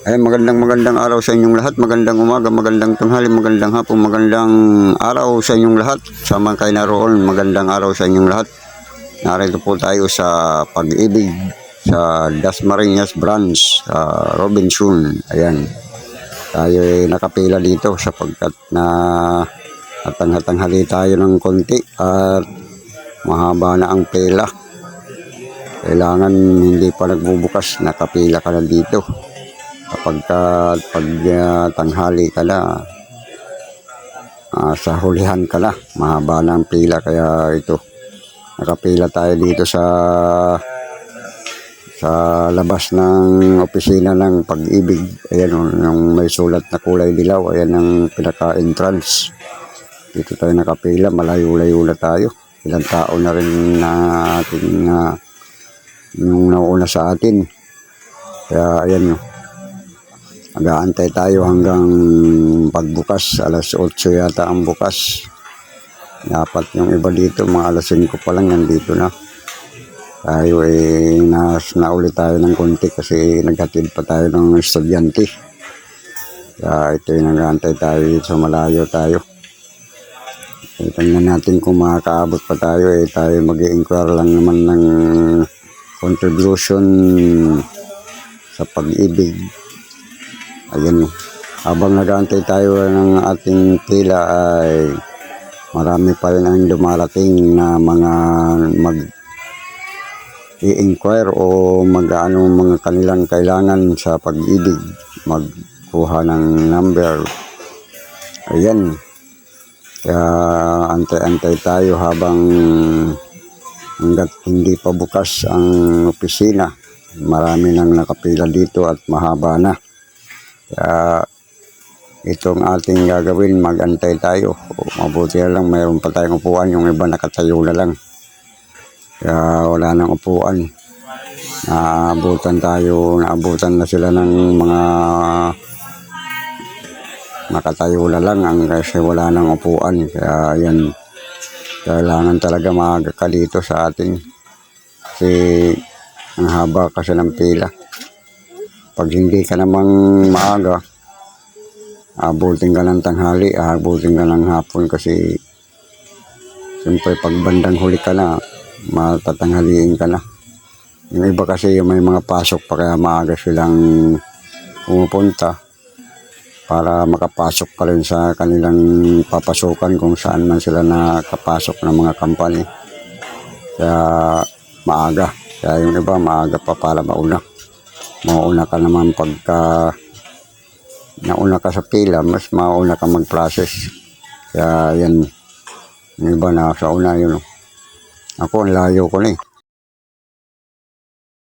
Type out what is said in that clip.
Ay, magandang magandang araw sa inyong lahat. Magandang umaga, magandang tanghali, magandang hapon, magandang araw sa inyong lahat. Sa mga kayo naroon, magandang araw sa inyong lahat. Narito po tayo sa pag-ibig sa Dasmariñas Branch, sa Robinson. Ayan. Tayo ay nakapila dito sapagkat na natanghatanghali tayo ng konti at mahaba na ang pila. Kailangan hindi pa nagbubukas, nakapila ka na dito kapag ka, pag ah, tanghali ka na ah, sa hulihan ka na mahaba na ang pila. Kaya ito nakapila tayo dito sa sa labas ng opisina ng pag-ibig. Ayan o, yung may sulat na kulay dilaw ayan ang pinaka-entrance. Dito tayo nakapila malayo-layo na tayo. Ilang tao na rin na ating ah, yung nauna sa atin. Kaya ayan o Nag-aantay tayo hanggang pagbukas. Alas 8 yata ang bukas. Dapat yung iba dito, mga alas 5 pa lang nandito na. Tayo eh, nas na ulit tayo ng konti kasi naghatid pa tayo ng estudyante. Kaya ito yung nag-aantay tayo dito malayo tayo. Eh, tingnan natin kung makakaabot pa tayo eh. Tayo mag inquire lang naman ng contribution sa pag-ibig. Ayan, habang nag-aantay tayo ng ating pila ay marami pa rin ang dumarating na mga mag i-inquire o mag-ano mga kanilang kailangan sa pag-ibig. Magkuha ng number. Ayan kaya antay-antay tayo habang hanggat hindi pa bukas ang opisina marami nang nakapila dito at mahaba na kaya itong ating gagawin, magantay tayo. Mabuti na lang, mayroon pa tayong upuan. Yung iba nakatayo na lang. Kaya wala nang upuan. Naabutan tayo, naabutan na sila ng mga nakatayo na lang ang kasi wala nang upuan. Kaya yan, kailangan talaga maaga ka dito sa atin. Kasi ang haba kasi ng pila pag hindi ka namang maaga, abutin ka ng tanghali, abutin ka ng hapon kasi siyempre pag bandang huli ka na, matatanghaliin ka na. Yung iba kasi yung may mga pasok pa kaya maaga silang pumupunta para makapasok ka rin sa kanilang papasukan kung saan man sila nakapasok ng mga company. Kaya maaga. Kaya yung iba maaga pa para mauna mauna ka naman pagka nauna ka sa pila, mas mauna ka mag-process. Kaya yan, yung iba na sa una yun. oh. Ako, ang layo ko na eh.